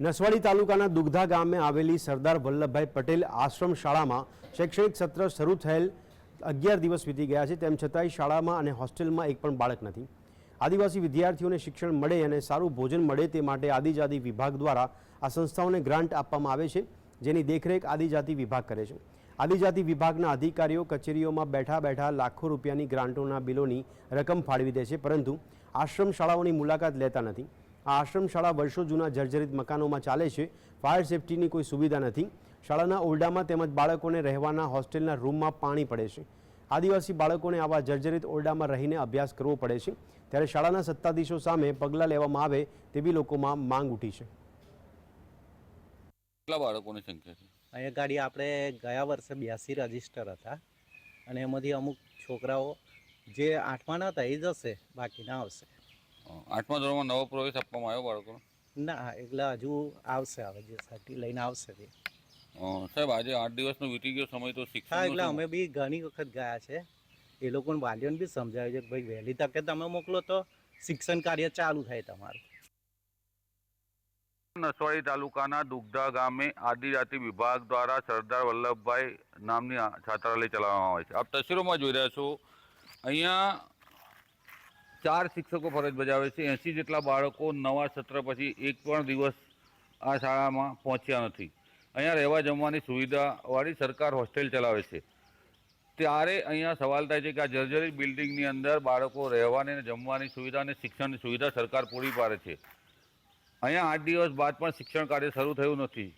નસવાડી તાલુકાના દુગધા ગામે આવેલી સરદાર વલ્લભભાઈ પટેલ આશ્રમ શાળામાં શૈક્ષણિક સત્ર શરૂ થયેલ અગિયાર દિવસ વીતી ગયા છે. તેમ છતાંય શાળામાં અને હોસ્ટેલમાં એક પણ બાળક નથી. આદિવાસી વિદ્યાર્થીઓને શિક્ષણ મળે અને સારું ભોજન મળે તે માટે આદિજાતિ વિભાગ દ્વારા આ સંસ્થાઓને ગ્રાન્ટ આપવામાં આવે છે, જેની દેખરેખ આદિજાતિ વિભાગ કરે છે. આદિજાતિ વિભાગના અધિકારીઓ કચેરીઓમાં બેઠા બેઠા લાખો રૂપિયાની ગ્રાન્ટોના બિલોની રકમ ફાળવી દે છે, પરંતુ આશ્રમ શાળાઓની મુલાકાત લેતા નથી. આ આશ્રમ શાળા વર્ષો જૂના જર્જરિત મકાનોમાં ચાલે છે. ફાયર સેફટીની કોઈ સુવિધા નથી. શાળાના ઓરડામાં તેમજ બાળકોને રહેવાના હોસ્ટેલના રૂમમાં પાણી પડે છે. આદિવાસી બાળકોને આવા જર્જરિત ઓરડામાં રહીને અભ્યાસ કરવો પડે છે. ત્યારે શાળાના સત્તાધીશો સામે પગલાં લેવામાં આવે તેવી લોકોમાં માંગ ઉઠી છે. કેટલા બાળકોની સંખ્યા છે? અહીંયા ગાડી આપણે ગયા વર્ષે બ્યાસી રજિસ્ટર હતા. અને એમાંથી અમુક છોકરાઓ જે આઠમાના હતા એ જશે બાકીના આવશે. આઠમા ધોરણમાં નવો પ્રવેશ આપવામાં આવ્યો બાળકોનો? ના એટલે હજુ આવશે હવે જે સર્ટી લઈને આવશે તે. સાહેબ આજે આઠ દિવસનો વીતી ગયો સમય તો હા એટલે શિક્ષણ અમે બી ઘણી વખત ગયા છે. એ લોકોને વાલીઓને બી સમજાવ્યું છે કે ભાઈ વહેલી તકે તમે મોકલો તો શિક્ષણ કાર્ય ચાલુ થાય તમારું. નસવાડી તાલુકાના દુગધા ગામે આદિજાતિ વિભાગ દ્વારા સરદાર વલ્લભભાઈ નામની છાત્રાલય ચલાવવામાં આવે છે. આપ તસવીરોમાં જોઈ રહ્યા છો અહીંયા ચાર શિક્ષકો ફરજ બજાવે છે. એંસી જેટલા બાળકો નવા સત્ર પછી એક પણ દિવસ આ શાળામાં પહોંચ્યા નથી. અહીંયા રહેવા જમવાની સુવિધાવાળી સરકાર હોસ્ટેલ ચલાવે છે. ત્યારે અહીંયા સવાલ થાય છે કે આ જર્જરી બિલ્ડિંગની અંદર બાળકો રહેવાની અને જમવાની સુવિધા અને શિક્ષણની સુવિધા સરકાર પૂરી પાડે છે. અહીંયા આઠ દિવસ બાદ પણ શિક્ષણ કાર્ય શરૂ થયું નથી.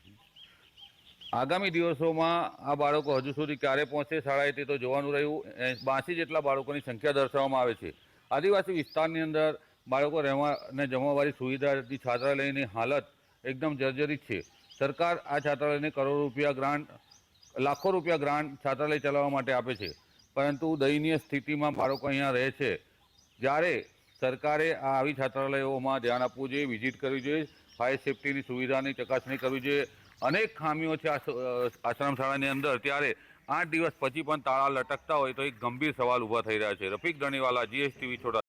આગામી દિવસોમાં આ બાળકો હજુ સુધી ક્યારે પહોંચે શાળાએ તે તો જોવાનું રહ્યું. બાસી જેટલા બાળકોની સંખ્યા દર્શાવવામાં આવે છે. આદિવાસી વિસ્તારની અંદર બાળકો રહેવા અને જમવાવાળી સુવિધાની છાત્રાલયની હાલત એકદમ જર્જરિત છે. સરકાર આ છાત્રાલયને કરોડો રૂપિયા ગ્રાન્ટ, લાખો રૂપિયા ગ્રાન્ટ છાત્રાલય ચલાવવા માટે આપે છે. પરંતુ દયનીય સ્થિતિમાં બાળકો અહીંયા રહે છે. જ્યારે સરકારે આ આવી છાત્રાલયોમાં ધ્યાન આપવું જોઈએ, વિઝિટ કરવી જોઈએ, ફાયર સેફટીની સુવિધાની ચકાસણી કરવી જોઈએ. અનેક ખામીઓ છે આ આશ્રમ શાળાની અંદર. ત્યારે આઠ દિવસ પછી પણ તાળા લટકતા હોય તો એક ગંભીર સવાલ ઊભા થઈ રહ્યા છે. રફીક ધણીવાલા જીએસટીવી છોટા